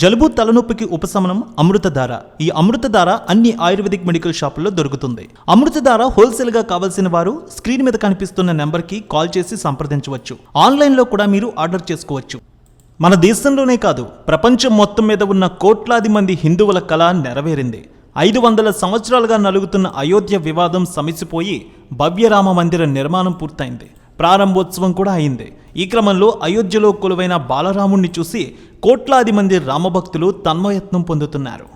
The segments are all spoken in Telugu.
జలుబు తలనొప్పికి ఉపశమనం అమృతధార. ఈ అమృతధార అన్ని ఆయుర్వేదిక్ మెడికల్ షాపుల్లో దొరుకుతుంది. అమృతధార హోల్సేల్గా కావాల్సిన వారు స్క్రీన్ మీద కనిపిస్తున్న నెంబర్కి కాల్ చేసి సంప్రదించవచ్చు. ఆన్లైన్లో కూడా మీరు ఆర్డర్ చేసుకోవచ్చు. మన దేశంలోనే కాదు ప్రపంచం మొత్తం మీద ఉన్న కోట్లాది మంది హిందువుల కళ నెరవేరింది. ఐదు వందల సంవత్సరాలుగా నలుగుతున్న అయోధ్య వివాదం సమసిపోయి భవ్యరామ మందిర నిర్మాణం పూర్తయింది. ప్రారంభోత్సవం కూడా అయింది. ఈ క్రమంలో అయోధ్యలో కొలువైన బాలరాముణ్ణి చూసి కోట్లాది మంది రామభక్తులు తన్మయత్నం పొందుతున్నారు.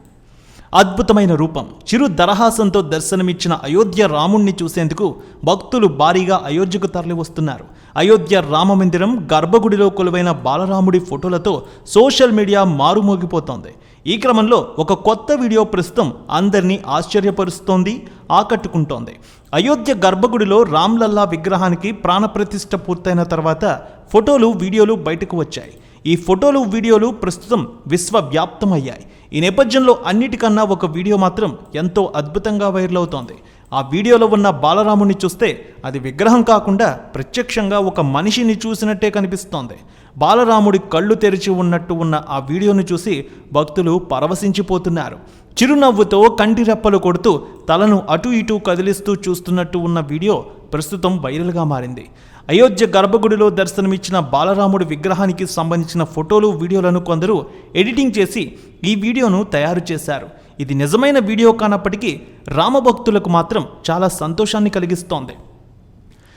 అద్భుతమైన రూపం. చిరు దరహాసంతో దర్శనమిచ్చిన అయోధ్య రాముణ్ణి చూసేందుకు భక్తులు భారీగా అయోధ్యకు తరలివస్తున్నారు. అయోధ్య రామ మందిరం గర్భగుడిలో కొలువైన బాలరాముడి ఫోటోలతో సోషల్ మీడియా మారుమోగిపోతోంది. ఈ క్రమంలో ఒక కొత్త వీడియో ప్రస్తుతం అందరినీ ఆశ్చర్యపరుస్తోంది ఆకట్టుకుంటోంది. అయోధ్య గర్భగుడిలో రామ్లల్లా విగ్రహానికి ప్రాణప్రతిష్ఠ పూర్తయిన తర్వాత ఫోటోలు వీడియోలు బయటకు వచ్చాయి. ఈ ఫోటోలు వీడియోలు ప్రస్తుతం విశ్వవ్యాప్తమయ్యాయి. ఈ నేపథ్యంలో అన్నిటికన్నా ఒక వీడియో మాత్రం ఎంతో అద్భుతంగా వైరల్ అవుతోంది. ఆ వీడియోలో ఉన్న బాలరాముని చూస్తే అది విగ్రహం కాకుండా ప్రత్యక్షంగా ఒక మనిషిని చూసినట్టే కనిపిస్తోంది. బాలరాముడి కళ్ళు తెరిచి ఉన్నట్టు ఉన్న ఆ వీడియోను చూసి భక్తులు పరవశించిపోతున్నారు. చిరునవ్వుతో కంటి రెప్పలు కొడుతూ తలను అటు ఇటు కదిలిస్తూ చూస్తున్నట్టు ఉన్న వీడియో ప్రస్తుతం వైరల్గా మారింది. అయోధ్య గర్భగుడిలో దర్శనమిచ్చిన బాలరాముడి విగ్రహానికి సంబంధించిన ఫోటోలు వీడియోలను కొందరు ఎడిటింగ్ చేసి ఈ వీడియోను తయారు చేశారు. ఇది నిజమైన వీడియో కానప్పటికీ రామభక్తులకు మాత్రం చాలా సంతోషాన్ని కలిగిస్తోంది.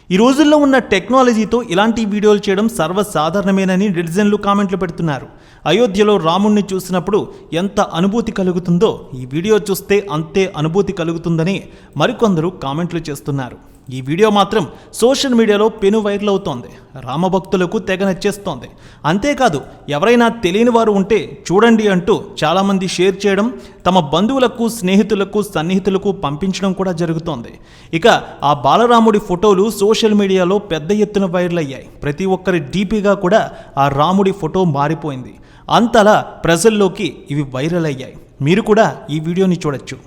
ఈ రోజుల్లో ఉన్న టెక్నాలజీతో ఇలాంటి వీడియోలు చేయడం సర్వసాధారణమేనని నెటిజన్లు కామెంట్లు పెడుతున్నారు. అయోధ్యలో రాముణ్ణి చూసినప్పుడు ఎంత అనుభూతి కలుగుతుందో ఈ వీడియో చూస్తే అంతే అనుభూతి కలుగుతుందని మరికొందరు కామెంట్లు చేస్తున్నారు. ఈ వీడియో మాత్రం సోషల్ మీడియాలో పెను వైరల్ అవుతోంది. రామభక్తులకు తెగ నచ్చేస్తోంది. అంతేకాదు ఎవరైనా తెలియని వారు ఉంటే చూడండి అంటూ చాలామంది షేర్ చేయడం తమ బంధువులకు స్నేహితులకు సన్నిహితులకు పంపించడం కూడా జరుగుతోంది. ఇక ఆ బాలరాముడి ఫోటోలు సోషల్ మీడియాలో పెద్ద ఎత్తున వైరల్ అయ్యాయి. ప్రతి ఒక్కరి డీపీగా కూడా ఆ రాముడి ఫోటో మారిపోయింది. అంతలా ప్రజల్లోకి ఇవి వైరల్ అయ్యాయి. మీరు కూడా ఈ వీడియోని చూడొచ్చు.